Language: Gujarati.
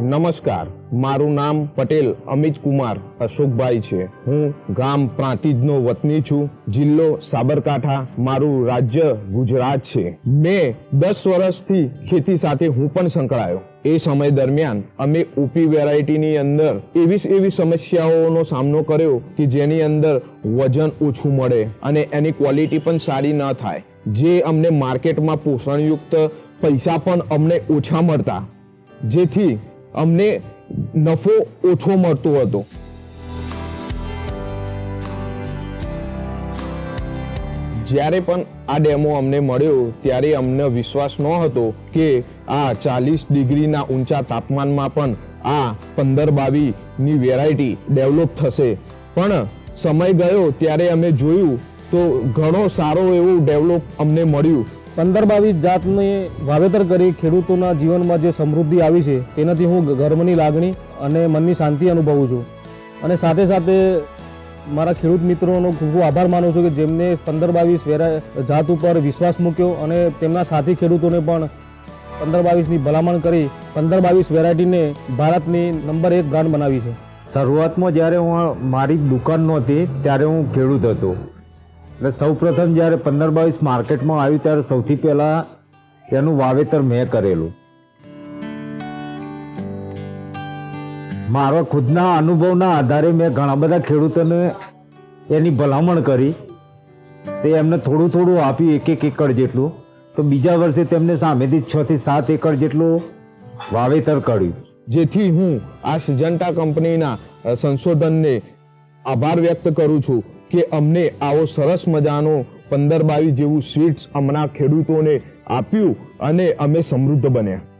નમસ્કાર. મારું નામ પટેલ અમિત કુમાર અશોકભાઈ છે. હું ગામ પ્રાંતિજનો વતની છું. જિલ્લો સાબરકાંઠા. મારું રાજ્ય ગુજરાત છે. મેં દસ વર્ષથી ખેતી સાથે હું પણ સંકળાયો. એ સમય દરમિયાન અમે ઓપી વેરાયટીની અંદર એવી એવી સમસ્યાઓનો સામનો કર્યો કે જેની અંદર વજન ઓછું મળે અને એની ક્વોલિટી પણ સારી ન થાય. જે અમને માર્કેટમાં પોષણયુક્ત પૈસા પણ અમને ઓછા મળતા. જેથી અમને નફો ઓછો મળતો હતો. જ્યારે પણ આ ડેમો અમને મળ્યો, ત્યારે અમને વિશ્વાસ ન હતો કે આ ચાલીસ ડિગ્રીના ઊંચા તાપમાનમાં પણ આ પંદર બાવીની વેરાયટી ડેવલપ થશે. પણ સમય ગયો ત્યારે અમે જોયું તો ઘણો સારો એવું ડેવલપ અમને મળ્યું. પંદર બાવીસ જાતને વાવેતર કરી ખેડૂતોના જીવનમાં જે સમૃદ્ધિ આવી છે, તેનાથી હું ગર્વની લાગણી અને મનની શાંતિ અનુભવું છું. અને સાથે સાથે મારા ખેડૂત મિત્રોનો ખૂબ ખૂબ આભાર માનું છું કે જેમને પંદર બાવીસ વેરા, જાત ઉપર વિશ્વાસ મૂક્યો અને તેમના સાથી ખેડૂતોને પણ પંદર બાવીસની ભલામણ કરી પંદર બાવીસ વેરાયટીને ભારતની નંબર એક બ્રાન્ડ બનાવી છે. શરૂઆતમાં જ્યારે હું મારી દુકાન નહોતી, ત્યારે હું ખેડૂત હતો. એટલે સૌપ્રથમ જ્યારે પંદર બાવીસ માર્કેટમાં આવ્યું ત્યારે સૌથી પહેલાં તેનું વાવેતર મેં કરેલું. મારા ખુદના અનુભવના આધારે મેં ઘણા બધા ખેડૂતોને એની ભલામણ કરી. તે એમને થોડું થોડું આપ્યું એક એક એકર જેટલું. તો બીજા વર્ષે તેમને સામેથી છ થી સાત એકર જેટલું વાવેતર કર્યું. જેથી હું આ સિજન્ટા કંપનીના સંશોધનને આભાર વ્યક્ત કરું છું. કે અમને આવો સરસ મજાનો પંદર બાવીસ જેવું સ્વીટ્સ હમણાં ખેડૂતોને આપ્યું અને અમે સમૃદ્ધ બન્યા.